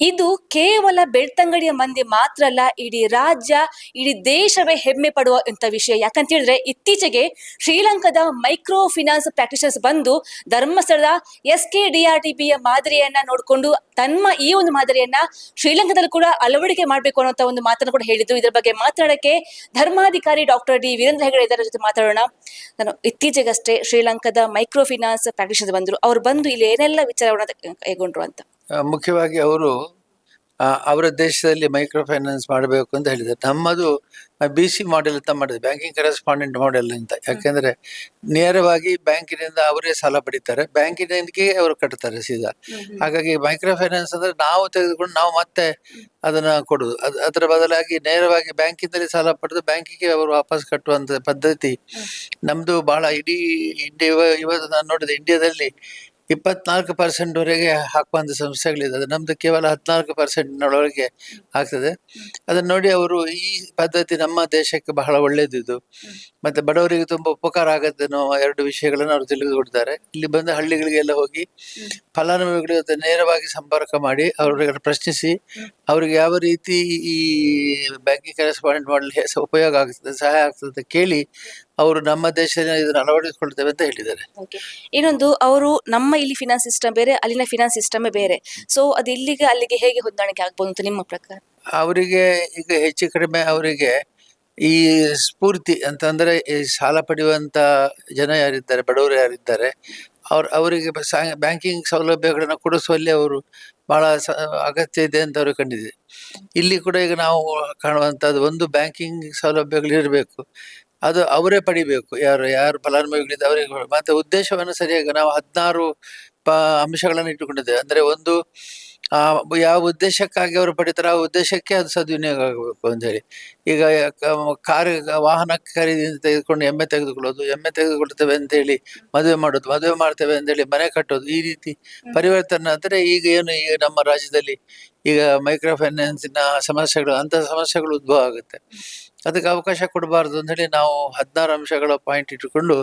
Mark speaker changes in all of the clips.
Speaker 1: ಇದು ಕೇವಲ ಬೆಳ್ತಂಗಡಿಯ ಮಂದಿ ಮಾತ್ರ ಅಲ್ಲ, ಇಡೀ ರಾಜ್ಯ, ಇಡೀ ದೇಶವೇ ಹೆಮ್ಮೆ ಪಡುವ ಅಂತ ವಿಷಯ. ಯಾಕಂತ ಹೇಳಿದ್ರೆ ಇತ್ತೀಚೆಗೆ ಶ್ರೀಲಂಕಾದ ಮೈಕ್ರೋ ಫಿನಾನ್ಸ್ ಪ್ರಾಕ್ಟೀಷರ್ಸ್ ಬಂದು ಧರ್ಮಸ್ಥಳದ S K D R T ಬಿಯ ಮಾದರಿಯನ್ನ ನೋಡಿಕೊಂಡು ತಮ್ಮ ಈ ಒಂದು ಮಾದರಿಯನ್ನ ಶ್ರೀಲಂಕಾದಲ್ಲಿ ಕೂಡ ಅಳವಡಿಕೆ ಮಾಡಬೇಕು ಅನ್ನೋ ಒಂದು ಮಾತನ್ನು ಕೂಡ ಹೇಳಿದ್ರು ಇದರ ಬಗ್ಗೆ ಮಾತಾಡಕ್ಕೆ ಧರ್ಮಾಧಿಕಾರಿ ಡಾಕ್ಟರ್ ಡಿ ವೀರೇಂದ್ರ ಹೆಗಡೆ ಇದರ ಜೊತೆ ಮಾತಾಡೋಣ. ನಾನು ಇತ್ತೀಚೆಗಷ್ಟೇ ಶ್ರೀಲಂಕಾದ ಮೈಕ್ರೋ ಫಿನಾನ್ಸ್ ಪ್ರಾಕ್ಟೀಷನರ್ಸ್ ಬಂದರು. ಅವ್ರು ಬಂದು ಇಲ್ಲಿ ಏನೆಲ್ಲ ವಿಚಾರವನ್ನ ಕೈಗೊಂಡ್ರು ಅಂತ.
Speaker 2: ಮುಖ್ಯವಾಗಿ ಅವರು ಅವರ ದೇಶದಲ್ಲಿ ಮೈಕ್ರೋ ಫೈನಾನ್ಸ್ ಮಾಡಬೇಕು ಅಂತ ಹೇಳಿದ್ದಾರೆ. ನಮ್ಮದು ಬಿ ಸಿ ಮಾಡೆಲ್ ಅಂತ ಮಾಡಿದೆ ಬ್ಯಾಂಕಿಂಗ್ ಕರೆಸ್ಪಾಂಡೆಂಟ್ ಮಾಡೆಲ್ ಅಂತ. ಯಾಕೆಂದ್ರೆ ನೇರವಾಗಿ ಬ್ಯಾಂಕಿನಿಂದ ಅವರೇ ಸಾಲ ಪಡಿತಾರೆ. ಬ್ಯಾಂಕಿನಿಂದಕ್ಕೆ ಅವರು ಕಟ್ತಾರೆ ಸೀದಾ. ಹಾಗಾಗಿ ಮೈಕ್ರೋ ಫೈನಾನ್ಸ್ ಅಂದ್ರೆ ನಾವು ತೆಗೆದುಕೊಂಡು ನಾವು ಮತ್ತೆ ಅದನ್ನ ಕೊಡುದು. ಅದ್ ಅದರ ಬದಲಾಗಿ ನೇರವಾಗಿ ಬ್ಯಾಂಕಿಂದಲೇ ಸಾಲ ಪಡೆದು ಬ್ಯಾಂಕಿಗೆ ಅವರು ವಾಪಸ್ ಕಟ್ಟುವಂತ ಪದ್ಧತಿ ನಮ್ದು ಬಹಳ ಇಡೀ ಇಂಡಿಯಾ ಇವ- ಇವತ್ತು ನಾನು ನೋಡಿದೆ ಇಂಡಿಯಾದಲ್ಲಿ ಇಪ್ಪತ್ನಾಲ್ಕು ಪರ್ಸೆಂಟ್ ವರೆಗೆ ಹಾಕುವಂಥ ಸಂಸ್ಥೆಗಳಿದೆ. ನಮ್ದು ಕೇವಲ ಹದಿನಾಲ್ಕು ಪರ್ಸೆಂಟ್ನೊಳಗೆ ಆಗ್ತದೆ. ಅದನ್ನು ನೋಡಿ ಅವರು ಈ ಪದ್ಧತಿ ನಮ್ಮ ದೇಶಕ್ಕೆ ಬಹಳ ಒಳ್ಳೇದಿದ್ದು ಮತ್ತು ಬಡವರಿಗೆ ತುಂಬ ಉಪಕಾರ ಆಗುತ್ತೆ ಅನ್ನೋ ಎರಡು ವಿಷಯಗಳನ್ನು ಅವರು ತಿಳಿದುಕೊಡ್ತಾರೆ. ಇಲ್ಲಿ ಬಂದ ಹಳ್ಳಿಗಳಿಗೆಲ್ಲ ಹೋಗಿ ಫಲಾನುಭವಿಗಳ ನೇರವಾಗಿ ಸಂಪರ್ಕ ಮಾಡಿ ಅವರಿಗೆ ಪ್ರಶ್ನಿಸಿ ಅವ್ರಿಗೆ ಯಾವ ರೀತಿ ಈ ಬ್ಯಾಂಕಿಂಗ್ ಕರೆಸ್ಪಾಂಡೆಂಟ್ ಮಾಡಲಿ ಉಪಯೋಗ ಆಗ್ತದೆ, ಸಹಾಯ ಆಗ್ತದೆ ಅಂತ ಕೇಳಿ ಅವರು ನಮ್ಮ ದೇಶದಲ್ಲಿ ಇದನ್ನು ಅಳವಡಿಸಿಕೊಳ್ತೇವೆ ಅಂತ ಹೇಳಿದ್ದಾರೆ.
Speaker 1: ಇನ್ನೊಂದು ಅವರು ನಮ್ಮ ಇಲ್ಲಿ ಫಿನಾನ್ಸ್ ಸಿಸ್ಟಮ್ ಬೇರೆ ಅಲ್ಲಿನ ಫಿನಾನ್ಸ್ ಸಿಸ್ಟಮ್ ಬೇರೆ. ಸೊ ಅದು ಇಲ್ಲಿಗೆ ಅಲ್ಲಿಗೆ ಹೇಗೆ ಹೊಂದಾಣಿಕೆ ಆಗ್ಬೋದು ಅಂತ ನಿಮ್ಮ ಪ್ರಕಾರ?
Speaker 2: ಅವರಿಗೆ ಈಗ ಹೆಚ್ಚು ಕಡಿಮೆ ಅವರಿಗೆ ಈ ಸ್ಫೂರ್ತಿ ಅಂತಂದ್ರೆ ಈ ಸಾಲ ಪಡೆಯುವಂತ ಜನ ಯಾರಿದ್ದಾರೆ ಬಡವರು ಯಾರಿದ್ದಾರೆ ಅವ್ರ ಅವರಿಗೆ ಬ್ಯಾಂಕಿಂಗ್ ಸೌಲಭ್ಯಗಳನ್ನು ಕೊಡಿಸುವಲ್ಲಿ ಅವರು ಬಹಳ ಸ ಅಗತ್ಯ ಇದೆ ಅಂತ ಅವರು ಕಂಡಿದೆ. ಇಲ್ಲಿ ಕೂಡ ಈಗ ನಾವು ಕಾಣುವಂಥದ್ದು ಒಂದು ಬ್ಯಾಂಕಿಂಗ್ ಸೌಲಭ್ಯಗಳು ಇರಬೇಕು. ಅದು ಅವರೇ ಪಡಿಬೇಕು. ಯಾರು ಯಾರು ಫಲಾನುಭವಿಗಳಿದ್ದ ಅವರಿಗೆ ಮತ್ತೆ ಉದ್ದೇಶವನ್ನು ಸರಿಯಾಗಿ ನಾವು ಹದಿನಾರು ಪ ಅಂಶಗಳನ್ನು ಇಟ್ಟುಕೊಂಡಿದ್ದೇವೆ. ಅಂದ್ರೆ ಒಂದು ಆ ಯಾವ ಉದ್ದೇಶಕ್ಕಾಗಿ ಅವರು ಪಡಿತಾರೆ ಆ ಉದ್ದೇಶಕ್ಕೆ ಅದು ಸದ್ವಿನಿಯೋಗ ಆಗಬೇಕು ಅಂತ ಹೇಳಿ. ಈಗ ಕಾರ್ ವಾಹನ ಖರೀದಿ ತೆಗೆದುಕೊಂಡು ಎಮ್ಮೆ ತೆಗೆದುಕೊಳ್ಳೋದು ಎಮ್ಮೆ ತೆಗೆದುಕೊಳ್ತೇವೆ ಅಂತ ಹೇಳಿ ಮದುವೆ ಮಾಡೋದು ಮದುವೆ ಮಾಡ್ತೇವೆ ಅಂತ ಹೇಳಿ ಮನೆ ಕಟ್ಟೋದು ಈ ರೀತಿ ಪರಿವರ್ತನೆ ಅಂದ್ರೆ ಈಗ ಏನು ಈಗ ನಮ್ಮ ರಾಜ್ಯದಲ್ಲಿ ಈಗ ಮೈಕ್ರೋ ಫೈನಾನ್ಸಿನ ಸಮಸ್ಯೆಗಳು ಅಂತ ಸಮಸ್ಯೆಗಳು ಉದ್ಭವ ಆಗುತ್ತೆ. ಅದಕ್ಕೆ ಅವಕಾಶ ಕೊಡಬಾರ್ದು ಅಂತ ಹೇಳಿ ನಾವು ಹದಿನಾರು ಅಂಶಗಳ ಪಾಯಿಂಟ್ ಇಟ್ಟುಕೊಂಡು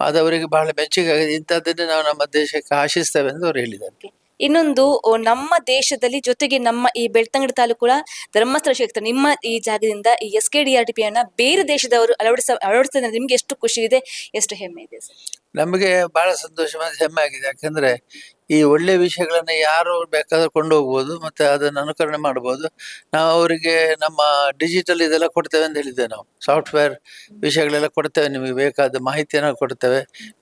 Speaker 2: ಅದವರಿಗೆ ಬಹಳ ಮೆಚ್ಚುಗೆ ಆಗಿದೆ ಇಂಥದ್ದನ್ನೇ ನಾವು ನಮ್ಮ ದೇಶಕ್ಕೆ ಆಶಿಸ್ತೇವೆ ಎಂದು ಅವರು ಹೇಳಿದ್ದಾರೆ.
Speaker 1: ಇನ್ನೊಂದು ನಮ್ಮ ದೇಶದಲ್ಲಿ ಜೊತೆಗೆ ನಮ್ಮ ಈ ಬೆಳ್ತಂಗಡಿ ತಾಲೂಕು ಧರ್ಮಸ್ಥಳ ಕ್ಷೇತ್ರ, ನಿಮ್ಮ ಈ ಜಾಗದಿಂದ ಈ S K D R T ಪಿಯನ್ನ ಬೇರೆ ದೇಶದವರು ಅಳವಡಿಸ, ಅಳವಡಿಸಿದ್ರೆ ನಿಮ್ಗೆ ಎಷ್ಟು ಖುಷಿ ಇದೆ, ಎಷ್ಟು ಹೆಮ್ಮೆ ಇದೆ
Speaker 2: ನಮಗೆ ಬಹಳ ಸಂತೋಷ ಮತ್ತು ಹೆಮ್ಮೆ ಆಗಿದೆ ಯಾಕಂದ್ರೆ ಈ ಒಳ್ಳೆ ವಿಷಯಗಳನ್ನ ಯಾರು ಬೇಕಾದ್ರೂ ಕೊಂಡು ಹೋಗ್ಬೋದು ಮತ್ತೆ ಅದನ್ನು ಅನುಕರಣೆ ಮಾಡ್ಬೋದು. ನಾವು ಅವರಿಗೆ ನಮ್ಮ ಡಿಜಿಟಲ್ ಇದೆಲ್ಲ ಕೊಡ್ತೇವೆ ಅಂತ ಹೇಳಿದ್ದೇವೆ ನಾವು. ಸಾಫ್ಟ್ವೇರ್ ವಿಷಯಗಳೆಲ್ಲ ಕೊಡ್ತೇವೆ, ನಿಮಗೆ ಬೇಕಾದ ಮಾಹಿತಿಯನ್ನು ಕೊಡ್ತೇವೆ,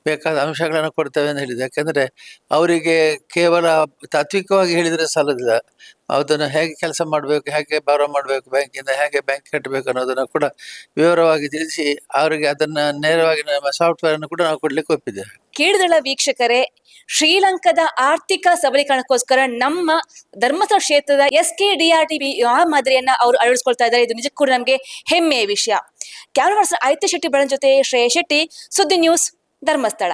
Speaker 2: ಬೇಕಾದ ಅಂಶಗಳನ್ನು ಕೊಡ್ತೇವೆ ಅಂತ ಹೇಳಿದ್ದೆ ಯಾಕಂದ್ರೆ ಅವರಿಗೆ ಕೇವಲ ತಾತ್ವಿಕವಾಗಿ ಹೇಳಿದ್ರೆ ಸಾಲದಿಲ್ಲ. ಅದನ್ನು ಹೇಗೆ ಕೆಲಸ ಮಾಡಬೇಕು, ಹೇಗೆ ಬಾರೋ ಮಾಡಬೇಕು, ಬ್ಯಾಂಕಿಂದ ಹೇಗೆ ಬ್ಯಾಂಕ್ ಕಟ್ಟಬೇಕು ಅನ್ನೋದನ್ನು ಕೂಡ ವಿವರವಾಗಿ ತಿಳಿಸಿ ಅವರಿಗೆ ಅದನ್ನ ನೇರವಾಗಿ ನಮ್ಮ ಸಾಫ್ಟ್ವೇರ್ ಅನ್ನು ಕೂಡ ನಾವು ಕೊಡ್ಲಿಕ್ಕೆ ಒಪ್ಪಿದ್ದೇವೆ.
Speaker 1: ಕೇಳಿದಳ ವೀಕ್ಷಕರೇ, ಶ್ರೀಲಂಕಾದ ಆರ್ಥಿಕ ಸಬಲೀಕರಣಕ್ಕೋಸ್ಕರ ನಮ್ಮ ಧರ್ಮಸ್ಥಳ ಕ್ಷೇತ್ರದ S K D R T B ಆ ಮಾದರಿಯನ್ನ ಅವರು ಅಳವಡಿಸ್ಕೊಳ್ತಾ ಇದ್ದಾರೆ. ಇದು ನಿಜಕ್ಕೂ ನಮಗೆ ಹೆಮ್ಮೆಯ ವಿಷಯ. ಕ್ಯಾಮ್ರಾ ಪರ್ಸನ್ ಶೆಟ್ಟಿ ಬಡನ್ ಜೊತೆ ಶ್ರೇಯ ಶೆಟ್ಟಿ, ಸುದ್ದಿ ನ್ಯೂಸ್ ಧರ್ಮಸ್ಥಳ.